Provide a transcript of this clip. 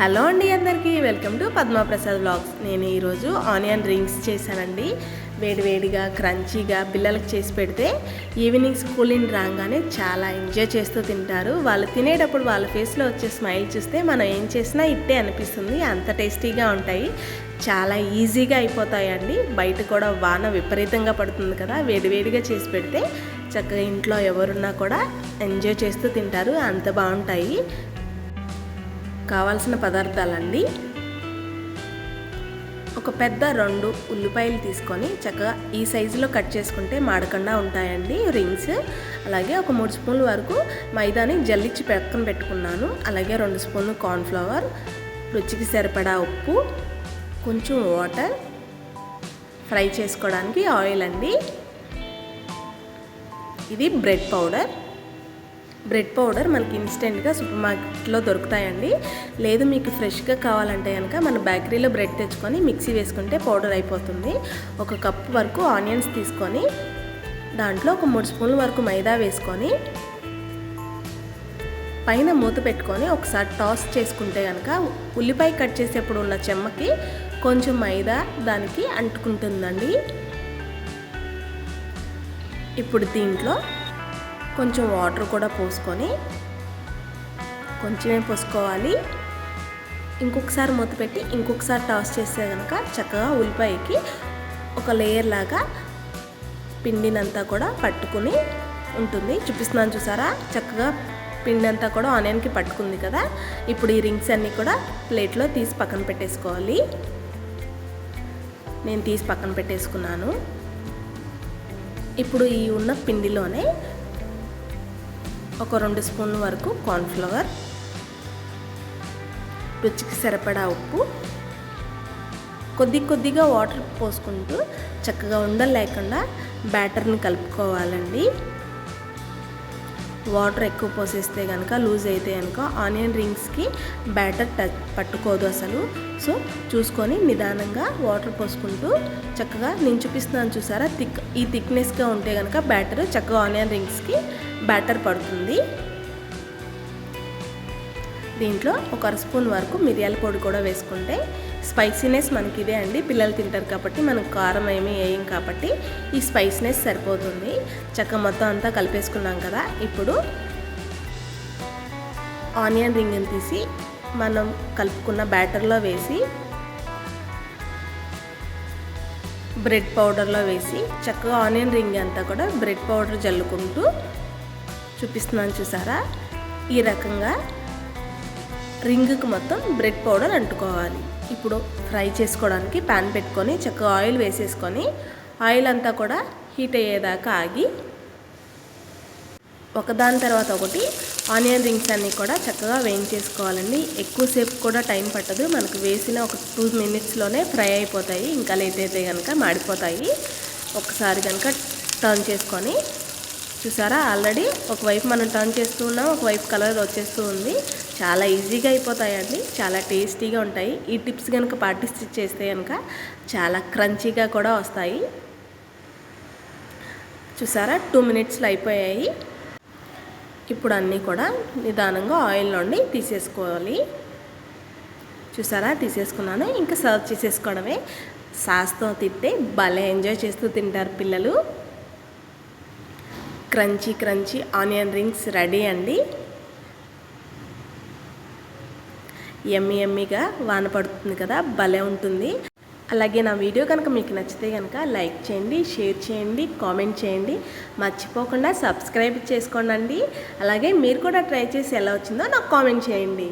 Hello అండి అందరికీ welcome to Padma Prasad blogs నేను ఈరోజు ఆనియన్ రింగ్స్ చేశానండి. వేడివేడిగా క్రంచీగా పిల్లలకు చేసి పెడితే ఈవినింగ్ స్కూల్ ఇన్ రాగానే చాలా ఎంజాయ్ చేస్తూ తింటారు. వాళ్ళు తినేటప్పుడు వాళ్ళ ఫేస్లో వచ్చే స్మైల్ చూస్తే మనం ఏం చేసినా ఇట్టే అనిపిస్తుంది. అంత టేస్టీగా ఉంటాయి. చాలా ఈజీగా అయిపోతాయండి. బయట కూడా వాన విపరీతంగా పడుతుంది కదా. వేడివేడిగా చేసి పెడితే చక్కగా ఇంట్లో ఎవరున్నా కూడా ఎంజాయ్ చేస్తూ తింటారు. అంత బాగుంటాయి. కావాల్సిన పదార్థాలండి. ఒక పెద్ద రెండు ఉల్లిపాయలు తీసుకొని చక్కగా ఈ సైజులో కట్ చేసుకుంటే మాడకుండా ఉంటాయండి రింగ్స్. అలాగే ఒక మూడు స్పూన్ల వరకు మైదాని జల్లిచ్చి పక్కన పెట్టుకున్నాను. అలాగే రెండు స్పూన్లు కార్న్ఫ్లవర్ రుచికి సరిపడా ఉప్పు కొంచెం వాటర్ ఫ్రై చేసుకోవడానికి ఆయిల్ అండి. ఇది బ్రెడ్ పౌడర్. బ్రెడ్ పౌడర్ మనకి ఇన్స్టెంట్గా సూపర్ మార్కెట్లో దొరుకుతాయండి. లేదు మీకు ఫ్రెష్గా కావాలంటే కనుక మన బేకరీలో బ్రెడ్ తెచ్చుకొని మిక్సీ వేసుకుంటే పౌడర్ అయిపోతుంది. ఒక కప్ వరకు ఆనియన్స్ తీసుకొని దాంట్లో ఒక మూడు స్పూన్ల వరకు మైదా వేసుకొని పైన మూత పెట్టుకొని ఒకసారి టాస్ చేసుకుంటే కనుక ఉల్లిపాయ కట్ చేసేప్పుడు ఉన్న చెమ్మకి కొంచెం మైదా దానికి అంటుకుంటుందండి. ఇప్పుడు దీంట్లో కొంచెం వాటర్ కూడా పోసుకొని కొంచెమే పోసుకోవాలి. ఇంకొకసారి మూత పెట్టి ఇంకొకసారి టాస్ చేస్తే కనుక చక్కగా ఉల్లిపాయకి ఒక లేయర్ లాగా పిండినంతా కూడా పట్టుకుని ఉంటుంది. చూపిస్తున్నాను చూసారా? చక్కగా పిండి అంతా కూడా ఆనియన్కి పట్టుకుంది కదా? ఇప్పుడు ఈ రింగ్స్ అన్నీ కూడా ప్లేట్లో తీసి పక్కన పెట్టేసుకోవాలి. నేను తీసి పక్కన పెట్టేసుకున్నాను. ఇప్పుడు ఈ ఉన్న పిండిలోనే ఒక రెండు స్పూన్ల వరకు కార్న్ఫ్లవర్ రుచికి సరిపడా ఉప్పు. కొద్ది కొద్దిగా వాటర్ పోసుకుంటూ చక్కగా ఉండలు లేకుండా బ్యాటర్ని కలుపుకోవాలండి. వాటర్ ఎక్కువ పోసేస్తే కనుక లూజ్ అయితే కనుక ఆనియన్ రింగ్స్కి బ్యాటర్ టచ్ పట్టుకోదు అసలు. సో చూసుకొని నిదానంగా వాటర్ పోసుకుంటూ చక్కగా నేను చూపిస్తున్నాను చూసారా? థిక్ ఈ థిక్నెస్గా ఉంటే కనుక బ్యాటర్ చక్కగా ఆనియన్ రింగ్స్కి బ్యాటర్ పడుతుంది. దీంట్లో ఒక అర స్పూన్ వరకు మిరియాల పొడి కూడా వేసుకుంటే స్పైసీనెస్ మనకి ఇదే అండి. పిల్లలు తింటారు కాబట్టి మనం కారం ఏమీ వేయం కాబట్టి ఈ స్పైసీనెస్ సరిపోతుంది. చక్క మొత్తం అంతా కలిపేసుకున్నాం కదా. ఇప్పుడు ఆనియన్ రింగ్ని తీసి మనం కలుపుకున్న బ్యాటర్లో వేసి బ్రెడ్ పౌడర్లో వేసి చక్కగా ఆనియన్ రింగ్ అంతా కూడా బ్రెడ్ పౌడర్ జల్లుకుంటూ చూపిస్తున్నాను చూసారా? ఈ రకంగా రింగ్కి మొత్తం బ్రెడ్ పౌడర్ అంటుకోవాలి. ఇప్పుడు ఫ్రై చేసుకోవడానికి ప్యాన్ పెట్టుకొని చక్కగా ఆయిల్ వేసేసుకొని ఆయిల్ అంతా కూడా హీట్ అయ్యేదాకా ఆగి ఒకదాని తర్వాత ఒకటి ఆనియన్ రింగ్స్ అన్నీ కూడా చక్కగా వేయించేసుకోవాలండి. ఎక్కువసేపు కూడా టైం పట్టదు. మనకు వేసిన ఒక టూ మినిట్స్లోనే ఫ్రై అయిపోతాయి. ఇంకా లేట్ అయితే కనుక మాడిపోతాయి. ఒకసారి కనుక టర్న్ చేసుకొని చూసారా? ఆల్రెడీ ఒకవైపు మనం టర్న్ చేస్తూ ఉన్నాం ఒకవైపు కలర్ వచ్చేస్తూ ఉంది. చాలా ఈజీగా అయిపోతాయండి. చాలా టేస్టీగా ఉంటాయి. ఈ టిప్స్ కనుక పార్టిసిపేట్ చేస్తే కనుక చాలా క్రంచీగా కూడా వస్తాయి. చూసారా? టూ మినిట్స్లో అయిపోయాయి. ఇప్పుడు అన్నీ కూడా నిదానంగా ఆయిల్ నుండి తీసేసుకోవాలి. చూసారా? తీసేసుకున్నాను. ఇంకా సర్వ్ చేసేసుకోవడమే. సాస్తో తింటే భలే ఎంజాయ్ చేస్తూ తింటారు పిల్లలు. Crunchy crunchy onion rings ready అండి. ఎమ్మి ఎమ్మిగా వాన పడుతుంది కదా భలే ఉంటుంది. అలాగే నా వీడియో కనుక మీకు నచ్చితే కనుక లైక్ చేయండి షేర్ చేయండి కామెంట్ చేయండి. మర్చిపోకుండా సబ్స్క్రైబ్ చేసుకోండి అలాగే మీరు కూడా ట్రై చేసి ఎలా వచ్చిందో నాకు కామెంట్ చేయండి.